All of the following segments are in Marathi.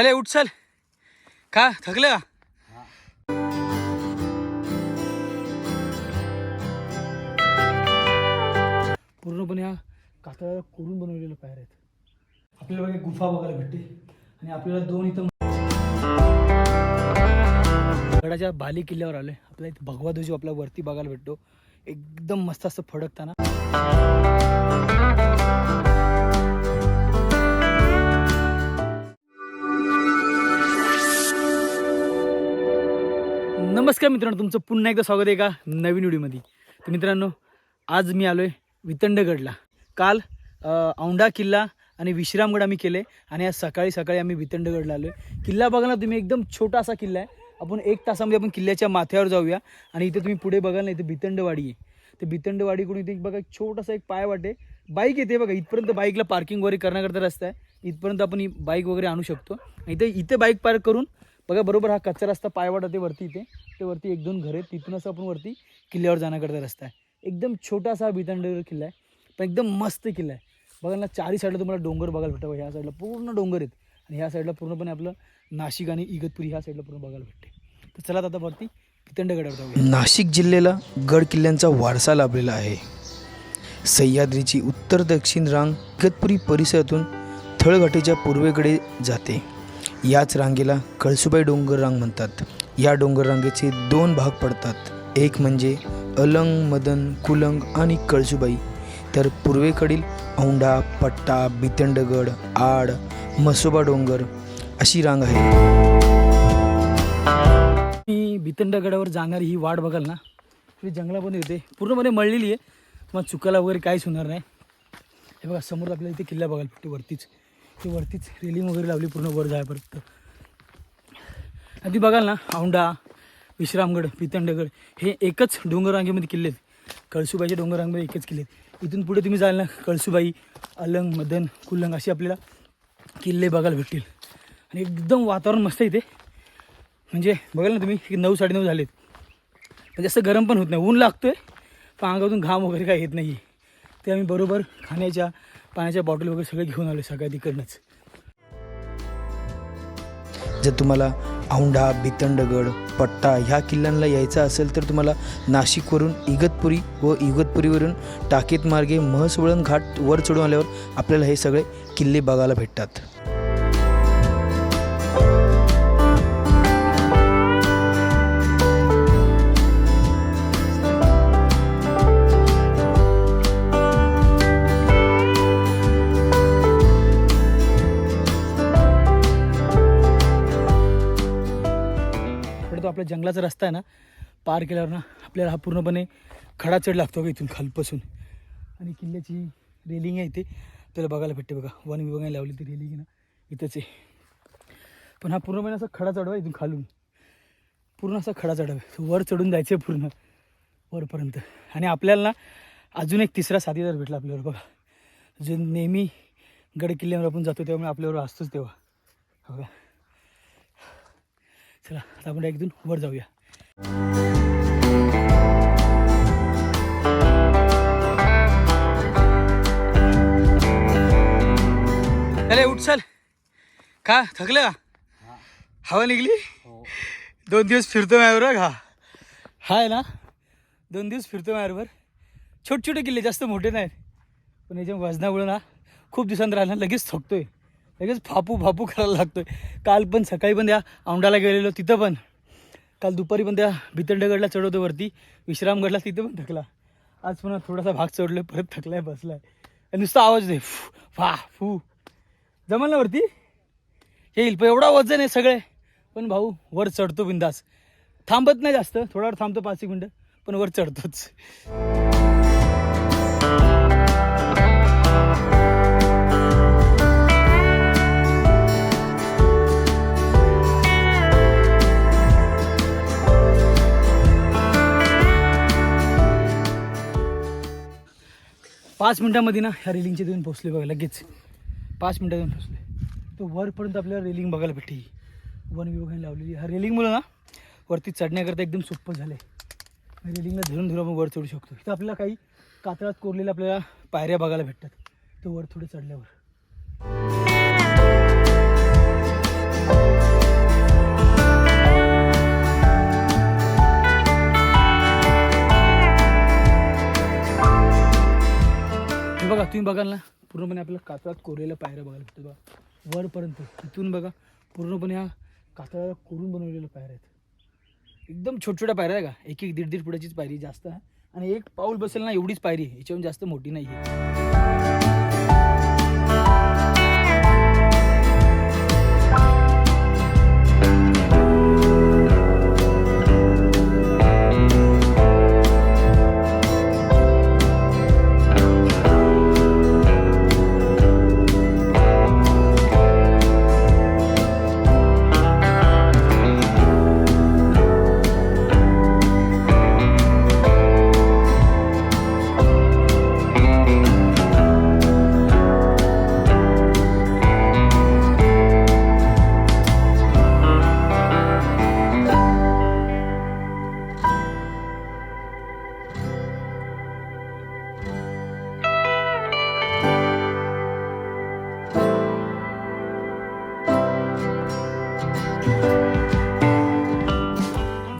चले उठ चल. का? थकलं का? पूर्णपणे हा कातळाला कोरून बनवलेलं पायर आहेत. आपल्याला बघा गुफा बघायला भेटते. आणि आपल्याला दोन इथं गडाच्या बाली किल्ल्यावर आलोय. आपल्या इथे भगवा ध्वज आपला वरती बघायला भेटतो. एकदम मस्त असं फडकताना. नमस्कार मित्रांनो तुमचं पुन्हा एकदा स्वागत आहे का नवीन व्हिडिओमध्ये. तर मित्रांनो आज मी आलो आहे वितंडगडला. काल औंढा किल्ला आणि विश्रामगड आम्ही केले आणि आज सकाळी सकाळी आम्ही वितंडगडला आलो आहे किल्ला बघायला तुम्ही एकदम छोटासा किल्ला आहे. आपण एक तासामध्ये आपण किल्ल्याच्या माथ्यावर जाऊया आणि इथे तुम्ही पुढे बघाल ना इथे भितंडवाडी आहे. तर भितंडवाडीकडून इथे बघा एक छोटासा एक पाय वाटे. बाईक येते बघा इथपर्यंत बाईकला पार्किंग वगैरे करण्याकरता रस्ता आहे. इथपर्यंत आपण ही बाईक वगैरे आणू शकतो. इथे इथे बाईक पार्क करून बघा बरोबर हा कच्चा रस्ता पायवाट ते वरती इथे. ते वरती एक दोन घर आहेत. तिथूनच आपण वरती किल्ल्यावर जाण्याकरता रस्ता आहे. एकदम छोटासा हा किल्ला आहे पण एकदम मस्त किल्ला आहे. बघा ना चारी साईडला तुम्हाला डोंगर बघायला भेटतं. ह्या साईडला पूर्ण डोंगर आहेत. आणि ह्या साईडला पूर्णपणे आपलं नाशिक आणि इगतपुरी ह्या साईडला पूर्ण बघायला भेटते. तर चला आता वरती भितंडगडावर जाऊया. नाशिक जिल्ह्याला गड किल्ल्यांचा वारसा लाभलेला आहे. सह्याद्रीची उत्तर दक्षिण रांग इगतपुरी परिसरातून थळघाटेच्या पूर्वेकडे जाते. याच रांगेला कळसुबाई डोंगर रांग म्हणतात. या डोंगर रांगेचे दोन भाग पडतात. एक म्हणजे अलंग मदन कुलंग आणि कळसुबाई. तर पूर्वेकडील औंढा पट्टा बितंडगड आड मसोबा डोंगर अशी रांग आहे. मी भितंडगडावर जाणारी ही वाट बघाल ना ही जंगलामध्ये होते पूर्णपणे मळलेली आहे. मग चुकायला वगैरे काहीच होणार नाही. हे बघा समोर आपल्याला इथे किल्ला बघायला भेटते वरतीच. ती वरतीच रेलिंग वगैरे लावली पूर्ण वर जायपर्यंत. आधी बघाल ना औंढा विश्रामगड पितंडगड हे एकच डोंगररांगेमध्ये किल्ले आहेत कळसुबाईच्या डोंगररांगेमध्ये एकच किल्ले आहेत इथून पुढे तुम्ही जाल ना कळसुबाई अलंग मदन कुल्लंग असे आपल्याला किल्ले बघायला भेटतील. आणि एकदम वातावरण मस्त आहे इथे. म्हणजे बघाल ना तुम्ही नऊ साडेनऊ झालेत. म्हणजे असं गरम पण होत नाही ऊन लागतोय पण अंगातून घाम वगैरे काय येत नाही ते आम्ही बरोबर खाण्याच्या पाण्याच्या बॉटल वगैरे सगळे घेऊन आलो सगळ्या तिकडनंच जर तुम्हाला औंढा बितंडगड पट्टा ह्या किल्ल्यांना यायचं असेल तर तुम्हाला नाशिकवरून इगतपुरी व इगतपुरीवरून टाकेत मार्गे महसवळण घाट वर चढून आल्यावर आपल्याला हे सगळे किल्ले बघायला भेटतात. जंगलाचा रस्ता आहे ना पार केल्यावर ना आपल्याला हा पूर्णपणे खडा चढ लागतो का इथून खालपासून. आणि किल्ल्याची रेलिंग आहे इथे. त्याला बघायला भेटते बघा. वन विभागाने लावली ती रेलिंग ना. इथंच आहे. पण हा पूर्णपणे असा खडा चढवा इथून खालून. पूर्ण असा खडा चढवा वर चढून जायचं आहे पूर्ण. वरपर्यंत. आणि आपल्याला ना अजून एक तिसरा साथीदार भेटला आपल्यावर बघा. जो नेहमी गड किल्ल्यावर आपण जातो त्यामुळे आपल्यावर असतोच तेव्हा. बघा. चला आता आपण एकदून वर जाऊया. अरे उठ चल. का थकलं का? हवा निघली? दोन दिवस फिरतो माझ्यावर हा. हा आहे ना? दोन दिवस फिरतो माझ्यावर छोटे छोटे किल्ले जास्त मोठे नाहीत. पण याच्या वजनामुळे ना खूप दिवसांत राहिला लगेच थकतोय. लगेच फापू फापू करायला लागतोय. काल पण सकाळी पण त्या औंढाला गेलेलो तिथं पण. काल दुपारी पण त्या भितंडगडला चढवतो वरती. विश्रामगडला तिथं पण थकला. आज पुन्हा थोडासा भाग चढलोय परत थकलाय बसलाय. आणि नुसता आवाज दे फा फू. जमल ना वरती? येईल पण एवढा वजन आहे सगळे. पण भाऊ वर चढतो बिंदास. थांबत नाही जास्त. थोडा वेळ थांबतो पाच एक मिनटं पण वर चढतोच. पाच मिनटामध्ये ना ह्या रेलिंगच्या देऊन पोचले बघा लगेच. पाच मिनटात देऊन पोचले तो वरपर्यंत आपल्याला रेलिंग बघायला भेटते ही वन विभागाने लावलेली. ह्या रेलिंगमुळं ना वरती चढण्याकरता एकदम सोपं झालं आहे रेलिंगला धरून धरून आपण वर चढू शकतो. इथं आपल्याला काही कातळात कोरलेल्या आपल्याला पायऱ्या बघायला भेटतात. तो वर थोडे चढल्यावर. तुम्ही बघाल ना पूर्णपणे आपल्याला कातळात कोरलेल्या पायऱ्या बघायला भेटतात बघा. वरपर्यंत इथून बघा पूर्णपणे ह्या कातळाला कोरून बनवलेल्या पायऱ्या आहेत. एकदम छोट छोट्या पायऱ्या आहे का? एक एक दीड दीड फुटाचीच पायरी जास्त आहे. आणि एक पाऊल बसेल ना एवढीच पायरी आहे. जास्त मोठी नाही आहे.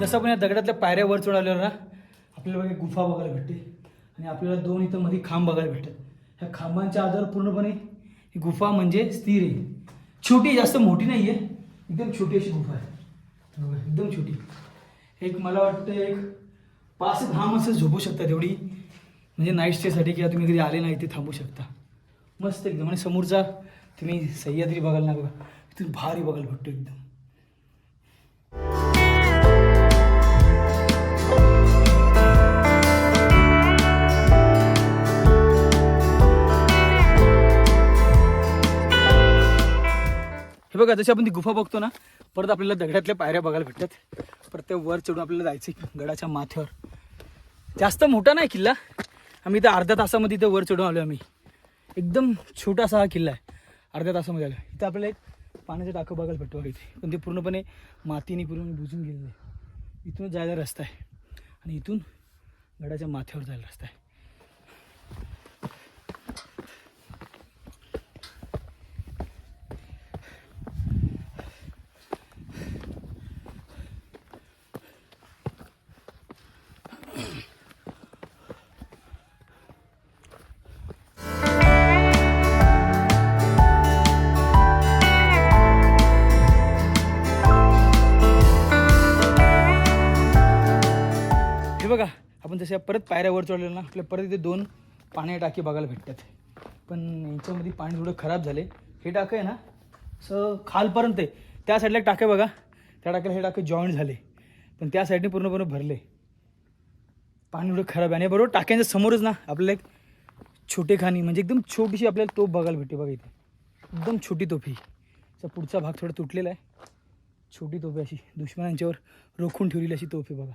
जसं आपण या दगडातल्या पायऱ्या वर चढवल्यावर ना आपल्याला बघा एक गुफा बघायला भेटते. आणि आपल्याला दोन इथं मध्ये खांब बघायला भेटतात. ह्या खांबांच्या आधार पूर्णपणे ही गुफा म्हणजे स्थिर आहे. छोटी जास्त मोठी नाही आहे एकदम छोटी अशी गुफा आहे. एकदम छोटी. एक मला वाटतं एक पाच ते दहा माणसं झोपू शकतात एवढी. म्हणजे नाईट स्टेसाठी किंवा तुम्ही कधी आले नाही ते थांबू शकता. मस्त एकदम. आणि समोरचा तुम्ही सह्याद्री बघायला ना बघा तिथून भारी बघायला भेटतो एकदम. बघा जशी आपण ती गुफा बघतो ना परत आपल्याला दगडातल्या पायऱ्या बघायला भेटतात. परत त्या वर चढून आपल्याला जायचं गडाच्या माथ्यावर. जास्त मोठा नाही किल्ला. आम्ही इथं अर्ध्या तासामध्ये इथं वर चढून आलो आम्ही. एकदम छोटासा हा किल्ला आहे. अर्ध्या तासामध्ये आलो इथं आपल्याला एक पाण्याचं टाकं बघायला भेटतो बघा इथे. पण ते पूर्णपणे मातीने पूर्ण बुजून गेलेलं आहे. इथूनच जायला रस्ता आहे. आणि इथून गडाच्या माथ्यावर जायला रस्ता आहे. जसं परत पायऱ्यावर चढलेलं ना आपल्या परत इथे दोन पाण्या टाकी बघायला भेटतात. पण यांच्यामध्ये पाणी थोडं खराब झाले हे टाकं आहे ना असं खालपर्यंत आहे. त्या साईडला एक टाके बघा. त्या टाक्याला हे टाके जॉईंट झाले पण त्या साईडने पूर्णपणे भरले पाणी थोडं खराब आहे. आणि बरोबर टाक्यांच्या समोरच ना आपल्याला एक छोटे खाणी म्हणजे एकदम छोटीशी आपल्याला तोफ बघायला भेटते बघा इथे. एकदम छोटी तोफी. त्याचा पुढचा भाग थोडा तुटलेला आहे. छोटी तोफी अशी दुश्मनांच्यावर रोखून ठेवलेली अशी तोफ आहे बघा.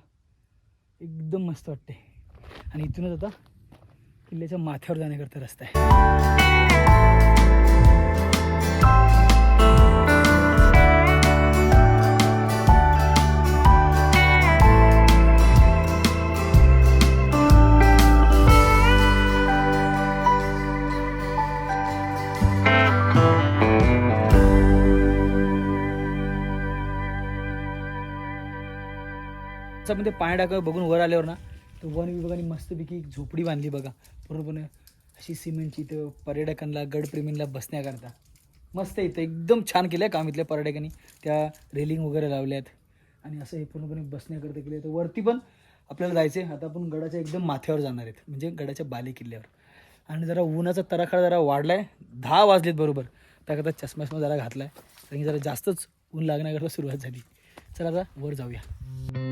एकदम मस्त वाटते. आणि इथूनच आता किल्ल्याच्या माथ्यावर जाण्याकरता रस्ता आहे. म्हणजे पाणी टाका बघून वर आल्यावर ना तर वन विभागाने मस्तपैकी एक झोपडी बांधली बघा. पूर्णपणे अशी सिमेंटची इथं पर्यटकांना गडप्रेमींना बसण्याकरता. मस्त इथं एकदम छान केलं आहे काम इथल्या पर्यटकांनी. त्या रेलिंग वगैरे लावल्यात. आणि असं हे पूर्णपणे बसण्याकरता केलं तर वरती पण आपल्याला जायचं आहे आता आपण गडाच्या एकदम माथ्यावर जाणार आहेत. म्हणजे गडाच्या बाले किल्ल्यावर. आणि जरा उन्हाचा तराखडा जरा वाढला आहे दहा वाजलेत बरोबर. त्याकरता चष्मा जरा घातला आहे कारण जरा जास्तच ऊन लागण्याकरता सुरुवात झाली. चला आता वर जाऊया.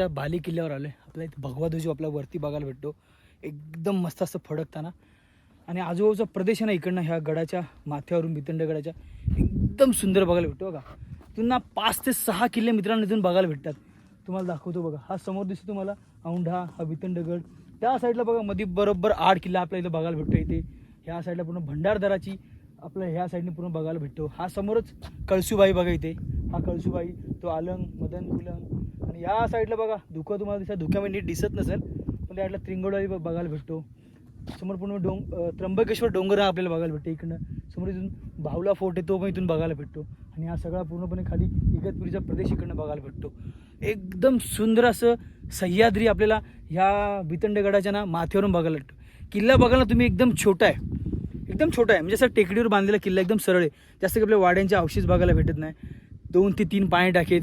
गडाच्या बाली किल्ल्यावर आलो आहे आपल्या इथे भगवा ध्वज आपला वरती बघायला भेटतो. एकदम मस्त असं फडकताना. आणि आजूबाजूचा प्रदेश आहे ना इकडनं ह्या गडाच्या माथ्यावरून भितंड गडाच्या एकदम सुंदर बघायला भेटतो बघा. तुम्हाला पाच ते सहा किल्ले मित्रांनो इथून बघायला भेटतात. तुम्हाला दाखवतो बघा. हा समोर दिसतो तुम्हाला औंढा हा भितंडगड त्या साईडला बघा मध्ये बरोबर आठ किल्ला आपल्या इथं बघायला भेटतो इथे. ह्या साईडला पूर्ण भंडारदराची आपल्या ह्या साईडने पूर्ण बघायला भेटतो. हा समोरच कळसुबाई बघा इथे. हा कळसुबाई तो आलंग मदन कुलंग या साईडला बघा धुकं तुम्हाला दिसत. धुक्यामध्ये नीट दिसत नसेल पण त्या साईडला त्रिंगोडाई बघायला भेटतो. समोर पूर्ण डोंग त्र्यंबकेश्वर डोंगर हा आपल्याला बघायला भेटतो. इकडनं समोर इथून बाहुला फोर्ट आहे तो पण इथून बघायला भेटतो. आणि हा सगळा पूर्णपणे खाली इगतपुरीचा प्रदेश इकडनं बघायला भेटतो. एकदम सुंदर असं सह्याद्री आपल्याला ह्या भितंडगडाच्या ना माथ्यावरून बघायला भेटतो. किल्ला बघायला तुम्ही एकदम छोटा आहे. एकदम छोटा आहे. म्हणजे असं टेकडीवर बांधलेला किल्ला एकदम सरळ आहे. जास्त की आपल्या वाड्यांच्या अवशेष बघायला भेटत नाही. दोन ते तीन पाणी टाकेत.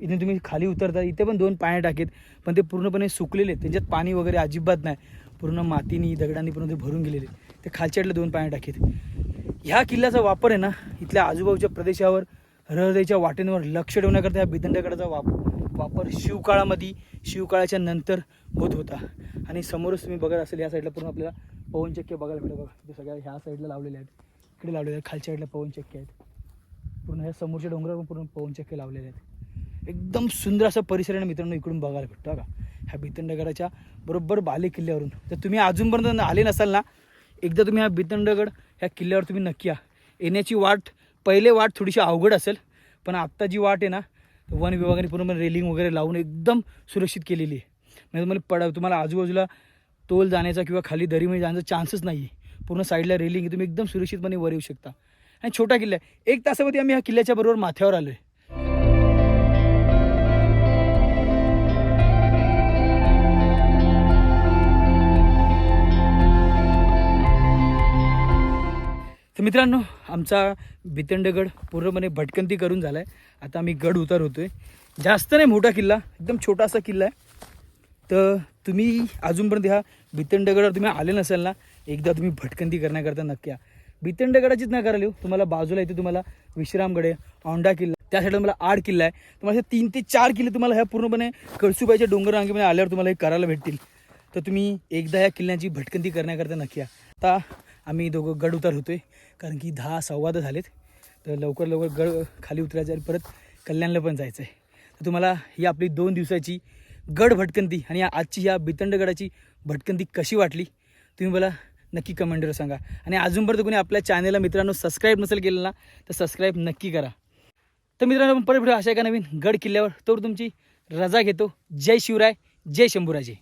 इथे तुम्ही खाली उतरता इथे पण दोन पाणी टाकेत पण ते पूर्णपणे सुकलेले आहेत. त्यांच्यात पाणी वगैरे अजिबात नाही. पूर्ण मातीनी दगडांनी पूर्ण ते भरून गेलेले ते खालच्याडले दोन पाणी टाकेत. ह्या किल्ल्याचा वापर आहे ना इथल्या आजूबाजूच्या प्रदेशावर हृदयाच्या वाटेंवर लक्ष ठेवण्याकरता ह्या बिदंडगडाचा वाप वापर शिवकाळामध्ये शिवकाळाच्या नंतर होत होता. आणि समोरच तुम्ही बघत असेल या साईडला पूर्ण आपल्याला पवनचक्क्या बघायला भेटत बघा ते सगळ्या ह्या साईडला लावलेल्या आहेत. इकडे लावलेल्या आहेत खालच्या साईडला पवनचक्क्या आहेत. पूर्ण ह्या समोरच्या डोंगरावर पूर्ण पवनचक्के लावलेले आहेत. एकदम सुंदर असं परिसर आहे मित्रांनो इकडून बघायला भेटतो का? ह्या भितंडगडाच्या बरोबर बाले किल्ल्यावरून तर तुम्ही अजूनपर्यंत आले नसाल ना एकदा तुम्ही हा भितंडगड ह्या किल्ल्यावर तुम्ही नक्की या. येण्याची वाट पहिले वाट थोडीशी अवघड असेल पण आत्ता जी वाट आहे ना वन विभागाने पूर्णपणे रेलिंग वगैरे लावून एकदम सुरक्षित केलेली आहे. म्हणजे तुम्हाला पड तुम्हाला आजूबाजूला तोल जाण्याचा किंवा खाली दरीमध्ये जाण्याचा चान्सच नाही आहे पूर्ण साईडला रेलिंग आहे तुम्ही एकदम सुरक्षितपणे वर येऊ शकता. आणि छोटा किल्ला आहे. एक तासामध्ये आम्ही ह्या किल्ल्याच्या बरोबर माथ्यावर आलो आहे तर मित्रांनो आमचा भितंडगड पूर्णपणे भटकंती करून झाला आहे आता आम्ही गड उतार होतो आहे जास्त नाही मोठा किल्ला. एकदम छोटासा किल्ला आहे. तर तुम्ही अजूनपर्यंत ह्या भितंडगडावर तुम्ही आले नसाल ना एकदा तुम्ही भटकंती करण्याकरता नक्की या. भितंडगडाचीच नका येऊ तुम्हाला बाजूला इथे तुम्हाला विश्रामगड आहे औंढा किल्ला त्या साईडला तुम्हाला आड किल्ला आहे. तुम्हाला तीन ते चार किल्ले तुम्हाला ह्या पूर्णपणे कळसुबाईच्या डोंगर रांगेमध्ये आल्यावर तुम्हाला हे करायला भेटतील. तर तुम्ही एकदा या किल्ल्याची भटकंती करण्याकरता नक्की या. आता आम्ही दोघं गड उतार होतोय. कारण की दहा संवाद झालेत. तर लवकर लवकर गड खाली उतरायचं आणि परत कल्याणला पण जायचं आहे तर तुम्हाला ही आपली दोन दिवसाची गड भटकंती आणि या आजची ह्या बितंडगडाची भटकंती कशी वाटली तुम्ही मला नक्की कमेंटवर सांगा. आणि अजूनपर्यंत कोणी आपल्या चॅनलला मित्रांनो सबस्क्राईब नसेल केलं ना तर सबस्क्राईब नक्की करा. तर मित्रांनो पण परत भेटू अशा एका नवीन गड किल्ल्यावर. तोवर तुमची रजा घेतो. जय शिवराय जय शंभूराजे.